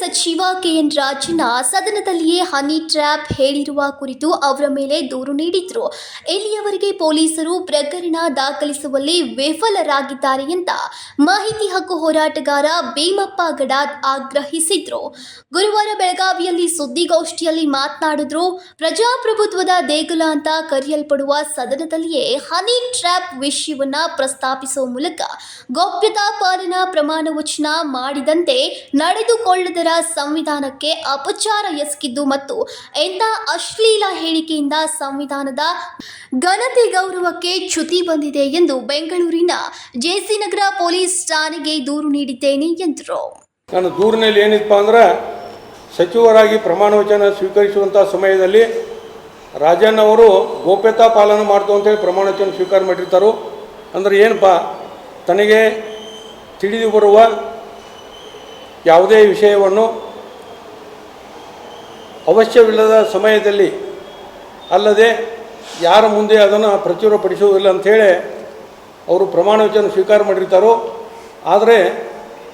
ಸಚಿವ ಕೆಎನ್ ರಾಜಣ್ಣ ಸದನದಲ್ಲಿಯೇ honey trap ಹೇಳಿರುವ ಕುರಿತು ಅವರ ಮೇಲೆ ದೂರು ನೀಡಿದ್ರು. ಇಲ್ಲಿಯವರೆಗೆ ಪೊಲೀಸರು ಪ್ರಕರಣ ದಾಖಲಿಸುವಲ್ಲಿ ವಿಫಲರಾಗಿದ್ದಾರೆ ಅಂತ ಮಾಹಿತಿ ಹಕ್ಕು ಹೋರಾಟಗಾರ ಭೀಮಪ್ಪ ಗಡಾದ್ ಆಗ್ರಹಿಸಿದ್ರು. ಗುರುವಾರ ಬೆಳಗಾವಿಯಲ್ಲಿ ಸುದ್ದಿಗೋಷ್ಠಿಯಲ್ಲಿ ಮಾತನಾಡಿದ್ರು, ಪ್ರಜಾಪ್ರಭುತ್ವದ ದೇಗುಲ ಅಂತ ಕರೆಯಲ್ಪಡುವ ಸದನದಲ್ಲಿಯೇ ಹನಿ ಟ್ರ್ಯಾಪ್ ವಿಷಯವನ್ನ ಪ್ರಸ್ತಾಪಿಸುವ ಮೂಲಕ ಗೌಪ್ಯತಾ ಪಾಲನಾ ಪ್ರಮಾಣ ವಚನ ಮಾಡಿದಂತೆ ನಡೆದುಕೊಳ್ಳದರ ಸಂವಿಧಾನಕ್ಕೆ ಅಪಚಾರ ಎಸಗಿದ್ದು ಮತ್ತು ಎಂಥ ಅಶ್ಲೀಲ ಹೇಳಿಕೆಯಿಂದ ಸಂವಿಧಾನದ ಘನತೆ ಗೌರವಕ್ಕೆ ಚ್ಯುತಿ ಬಂದಿದೆ ಎಂದು ಬೆಂಗಳೂರಿನ ಜೆಸಿ ನಗರ ಪೊಲೀಸ್ ಠಾಣೆಗೆ ದೂರು ನೀಡಿದ್ದೇನೆ ಎಂದರು. ನಾನು ದೂರಿನಲ್ಲಿ ಏನಿತ್ತು ಅಂದ್ರೆ ಸಚಿವರಾಗಿ ಪ್ರಮಾಣ ವಚನ ಸ್ವೀಕರಿಸುವಂಥ ಸಮಯದಲ್ಲಿ ರಾಜನ್ ಅವರು ಗೋಪ್ಯತಾ ಪಾಲನೆ ಮಾಡ್ತು ಅಂತೇಳಿ ಪ್ರಮಾಣ ವಚನ ಸ್ವೀಕಾರ ಮಾಡಿರ್ತಾರೋ. ಅಂದ್ರೆ ಏನಪ್ಪ, ತನಗೆ ತಿಳಿದು ಬರುವ ಯಾವುದೇ ವಿಷಯವನ್ನು ಅವಶ್ಯವಿಲ್ಲದ ಸಮಯದಲ್ಲಿ ಅಲ್ಲದೆ ಯಾರ ಮುಂದೆ ಅದನ್ನು ಪ್ರಚುರಪಡಿಸುವುದಿಲ್ಲ ಅಂಥೇಳಿ ಅವರು ಪ್ರಮಾಣ ವಚನ ಸ್ವೀಕಾರ ಮಾಡಿರ್ತಾರೋ, ಆದರೆ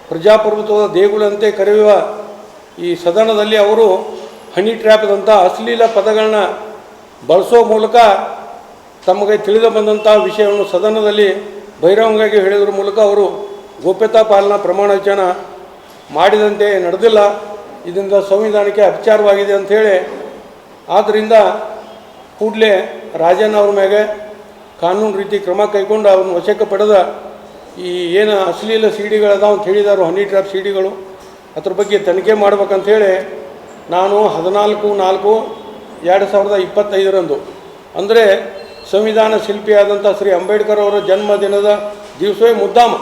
ಪ್ರಜಾಪ್ರಭುತ್ವದ ದೇಗುಲಂತೆ ಕರೆಯುವ ಈ ಸದನದಲ್ಲಿ ಅವರು ಹನಿ ಟ್ರ್ಯಾಪ್ದಂಥ ಅಶ್ಲೀಲ ಪದಗಳನ್ನ ಬಳಸೋ ಮೂಲಕ ತಮಗೆ ತಿಳಿದು ಬಂದಂಥ ವಿಷಯವನ್ನು ಸದನದಲ್ಲಿ ಬಹಿರಂಗವಾಗಿ ಹೇಳಿದ್ರ ಮೂಲಕ ಅವರು ಗೋಪ್ಯತಾ ಪಾಲನಾ ಪ್ರಮಾಣ ವಚನ ಮಾಡಿದಂತೆ ನಡೆದಿಲ್ಲ. ಇದರಿಂದ ಸಂವಿಧಾನಕ್ಕೆ ಅಪಚಾರವಾಗಿದೆ ಅಂಥೇಳಿ ಆದ್ದರಿಂದ ಕೂಡಲೇ ರಾಜನ್ ಅವ್ರ ಮ್ಯಾಗೆ ಕಾನೂನು ರೀತಿ ಕ್ರಮ ಕೈಗೊಂಡು ಅವ್ರನ್ನ ವಶಕ್ಕೆ ಪಡೆದ ಈ ಏನು ಅಶ್ಲೀಲ ಸಿಡಿಗಳದಾವ ಅಂತ ಹೇಳಿದಾರೋ, ಹನಿ ಟ್ರ್ಯಾಪ್ ಸಿಡಿಗಳು, ಅದ್ರ ಬಗ್ಗೆ ತನಿಖೆ ಮಾಡ್ಬೇಕಂಥೇಳಿ ನಾನು ಹದಿನಾಲ್ಕು ನಾಲ್ಕು ಎರಡು ಸಾವಿರದ ಇಪ್ಪತ್ತೈದರಂದು, ಅಂದರೆ ಸಂವಿಧಾನ ಶಿಲ್ಪಿಯಾದಂಥ ಶ್ರೀ ಅಂಬೇಡ್ಕರ್ ಅವರ ಜನ್ಮದಿನದ ದಿವಸವೇ ಮುದ್ದಾಮ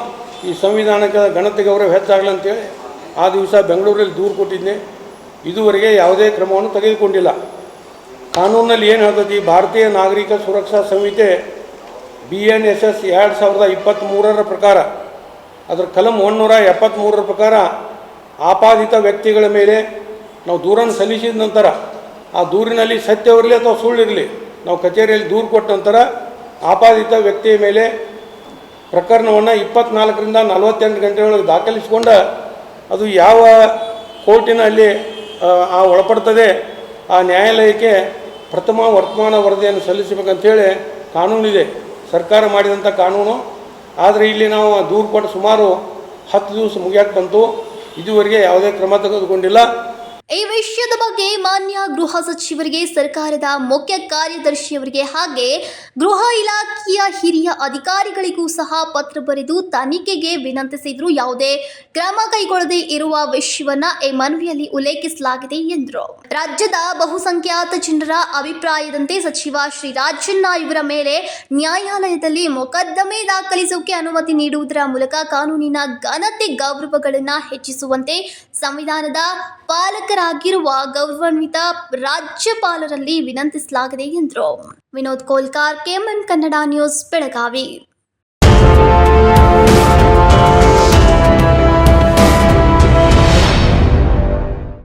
ಈ ಸಂವಿಧಾನಕ್ಕೆ ಘನತೆ ಗೌರವ ಹೆಚ್ಚಾಗಲಿ ಅಂತೇಳಿ ಆ ದಿವಸ ಬೆಂಗಳೂರಲ್ಲಿ ದೂರು ಕೊಟ್ಟಿದ್ದೆ ಇದುವರೆಗೆ ಯಾವುದೇ ಕ್ರಮವನ್ನು ತೆಗೆದುಕೊಂಡಿಲ್ಲ. ಕಾನೂನಲ್ಲಿ ಏನು ಹೇಳ್ತೈತಿ, ಭಾರತೀಯ ನಾಗರಿಕ ಸುರಕ್ಷಾ ಸಂಹಿತೆ ಬಿ ಎನ್ ಎಸ್ ಎಸ್ ಎರಡು ಸಾವಿರದ ಇಪ್ಪತ್ತ್ಮೂರರ ಪ್ರಕಾರ, ಅದರ ಕಲಂ ಒಂದುನೂರ ಎಪ್ಪತ್ತ್ಮೂರರ ಪ್ರಕಾರ ಆಪಾದಿತ ವ್ಯಕ್ತಿಗಳ ಮೇಲೆ ನಾವು ದೂರನ್ನು ಸಲ್ಲಿಸಿದ ನಂತರ, ಆ ದೂರಿನಲ್ಲಿ ಸತ್ಯವಿರಲಿ ಅಥವಾ ಸುಳ್ಳಿರಲಿ ನಾವು ಕಚೇರಿಯಲ್ಲಿ ದೂರು ಕೊಟ್ಟ ನಂತರ ಆಪಾದಿತ ವ್ಯಕ್ತಿಯ ಮೇಲೆ ಪ್ರಕರಣವನ್ನು ಇಪ್ಪತ್ನಾಲ್ಕರಿಂದ ನಲವತ್ತೆಂಟು ಗಂಟೆಯೊಳಗೆ ದಾಖಲಿಸಿಕೊಂಡ ಅದು ಯಾವ ಕೋರ್ಟಿನಲ್ಲಿ ಆ, ಒಳಪಡ್ತದೆ ಆ ನ್ಯಾಯಾಲಯಕ್ಕೆ ಪ್ರಥಮ ವರ್ತಮಾನ ವರದಿಯನ್ನು ಸಲ್ಲಿಸಬೇಕಂತೇಳಿ ಕಾನೂನಿದೆ. ಸರ್ಕಾರ ಮಾಡಿದಂಥ ಕಾನೂನು. ಆದರೆ ಇಲ್ಲಿ ನಾವು ದೂರು ಕೊಟ್ಟು ಸುಮಾರು ಹತ್ತು ದಿವಸ ಮುಗಿಯಕ್ಕೆ ಬಂತು. ಇದುವರೆಗೆ ಯಾವುದೇ ಕ್ರಮ ತೆಗೆದುಕೊಂಡಿಲ್ಲ. ಈ ವಿಷಯದ ಬಗ್ಗೆ ಮಾನ್ಯ ಗೃಹ ಸಚಿವರಿಗೆ, ಸರ್ಕಾರದ ಮುಖ್ಯ ಕಾರ್ಯದರ್ಶಿಯವರಿಗೆ ಹಾಗೆ ಗೃಹ ಇಲಾಖೆಯ ಹಿರಿಯ ಅಧಿಕಾರಿಗಳಿಗೂ ಸಹ ಪತ್ರ ಬರೆದು ತನಿಖೆಗೆ ವಿನಂತಿಸಿದ್ರು. ಯಾವುದೇ ಕ್ರಮ ಕೈಗೊಳ್ಳದೆ ಇರುವ ವಿಷಯವನ್ನ ಈ ಮನವಿಯಲ್ಲಿ ಉಲ್ಲೇಖಿಸಲಾಗಿದೆ ಎಂದರು. ರಾಜ್ಯದ ಬಹುಸಂಖ್ಯಾತ ಜನರ ಅಭಿಪ್ರಾಯದಂತೆ ಸಚಿವ ಶ್ರೀ ರಾಜಣ್ಣ ಇವರ ಮೇಲೆ ನ್ಯಾಯಾಲಯದಲ್ಲಿ ಮೊಕದ್ದಮೆ ದಾಖಲಿಸೋಕೆ ಅನುಮತಿ ನೀಡುವುದರ ಮೂಲಕ ಕಾನೂನಿನ ಘನತೆ ಗೌರವಗಳನ್ನು ಹೆಚ್ಚಿಸುವಂತೆ ಸಂವಿಧಾನದ ಪಾಲಕರಾಗಿರುವ ಗೌರವಾನ್ವಿತ ರಾಜ್ಯಪಾಲರಲ್ಲಿ ವಿನಂತಿಸಲಾಗಿದೆ ಎಂದರು. Vinod Kolkar KMN Kannada news Belagavi.